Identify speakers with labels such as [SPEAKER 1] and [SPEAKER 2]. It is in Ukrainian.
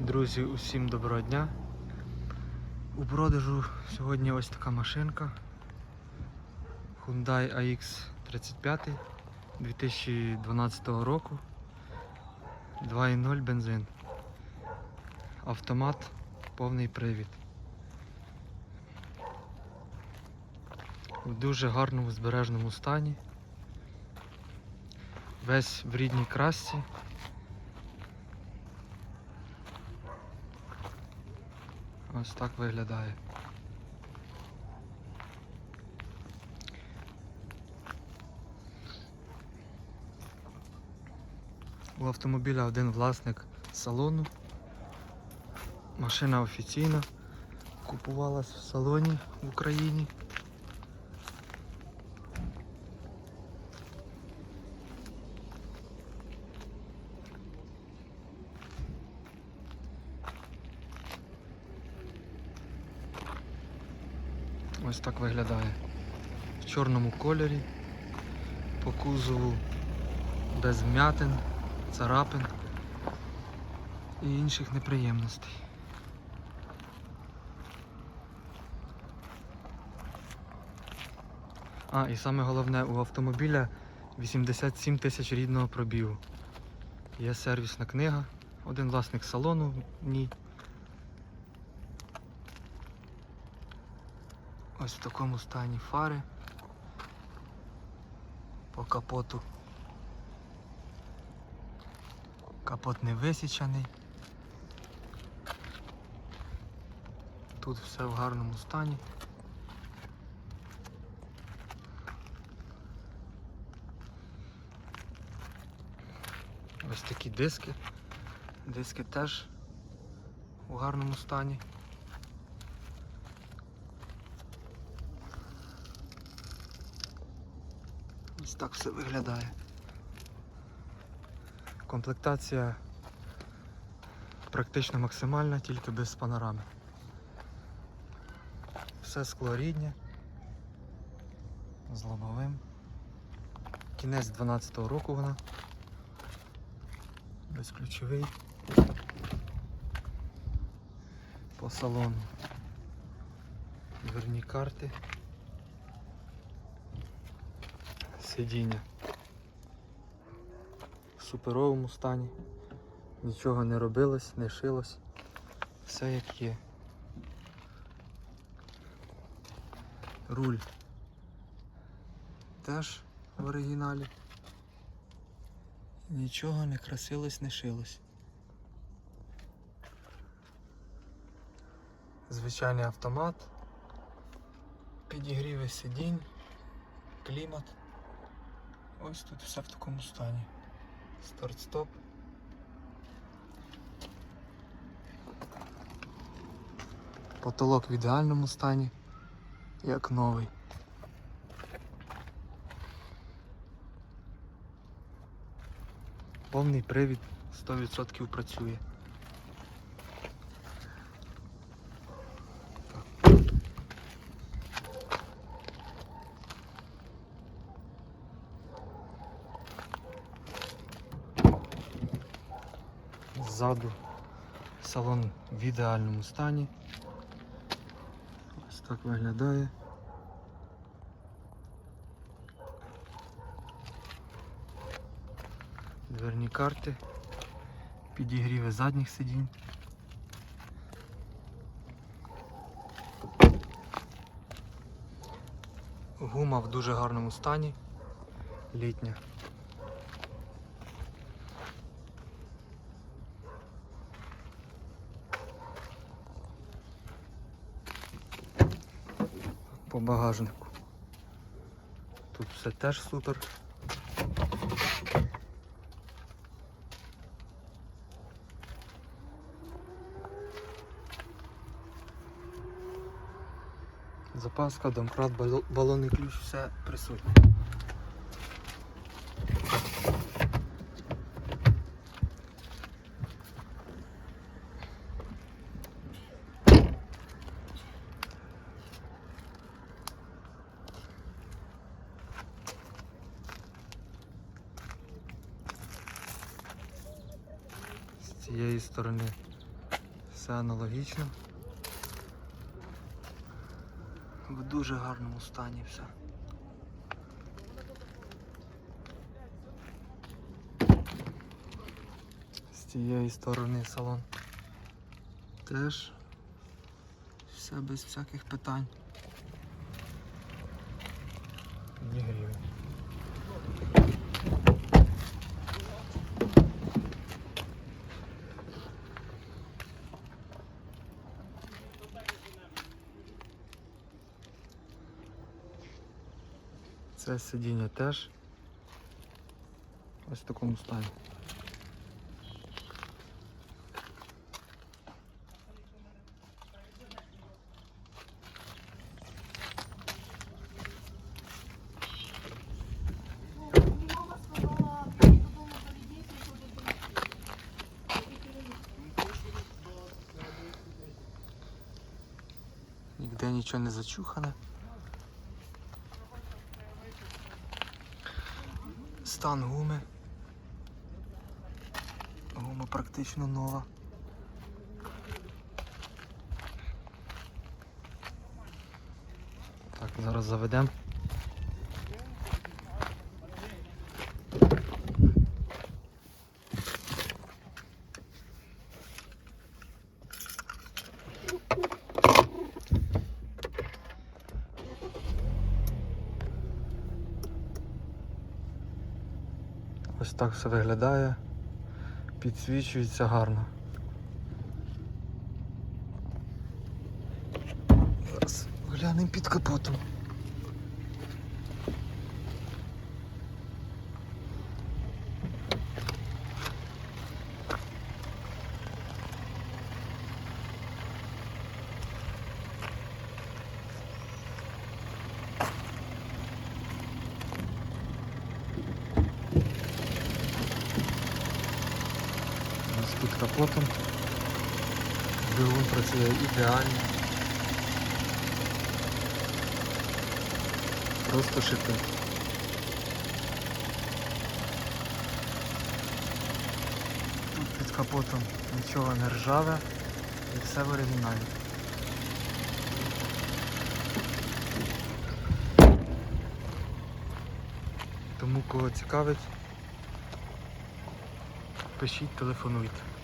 [SPEAKER 1] Друзі, усім доброго дня. У продажу сьогодні ось така машинка. Hyundai AX35 2012 року. 2.0 бензин. Автомат, повний привід. У дуже гарному збережному стані. Весь в рідній красці. Ось так виглядає. У автомобіля один власник салону. Машина офіційна. Купувалась в салоні в Україні. Ось так виглядає. В чорному кольорі, по кузову без вмятин, царапин і інших неприємностей. А, і саме головне, у автомобіля 87 тисяч рідного пробігу. Є сервісна книга, один власник салону в ній. Ось в такому стані фари. По капоту. Капот не висічаний. Тут все в гарному стані. Ось такі диски. Диски теж у гарному стані. Ось так все виглядає. Комплектація практично максимальна, тільки без панорами. Все скло рідне. З лобовим. Кінець 12-го року вона. Безключовий. По салону. Дверні карти. Сидіння в суперовому стані. Нічого не робилось, не шилось. Все як є. Руль теж в оригіналі. Нічого не красилось, не шилось. Звичайний автомат, підігріви сидінь, клімат. Ось тут все в такому стані. Старт-стоп. Потолок в ідеальному стані, як новий. Повний привід 100% працює. Ззаду салон в ідеальному стані. Ось так виглядає. Дверні карти, підігріви задніх сидінь. Гума в дуже гарному стані, літня. По багажнику. Тут все теж супер. Запаска, домкрат, балонний ключ, все присутнє. Цієї сторони Все аналогічно. В дуже гарному стані все. З цієї сторони салон. Теж все без всяких питань. Це сидіння теж ось в такому стані.
[SPEAKER 2] Мама сказала, прийти додому до людей,
[SPEAKER 1] Ніде нічого не зачухане. Стан гуми. Гума практично нова. Так, зараз заведемо. Так все виглядає. Підсвічується гарно. Зараз глянемо під капотом. Ось під капотом. Двигун працює ідеально. Просто шипить. Тут під капотом нічого не ржаве і все в оригіналі. Тому кого цікавить, пишіть, телефонуйте.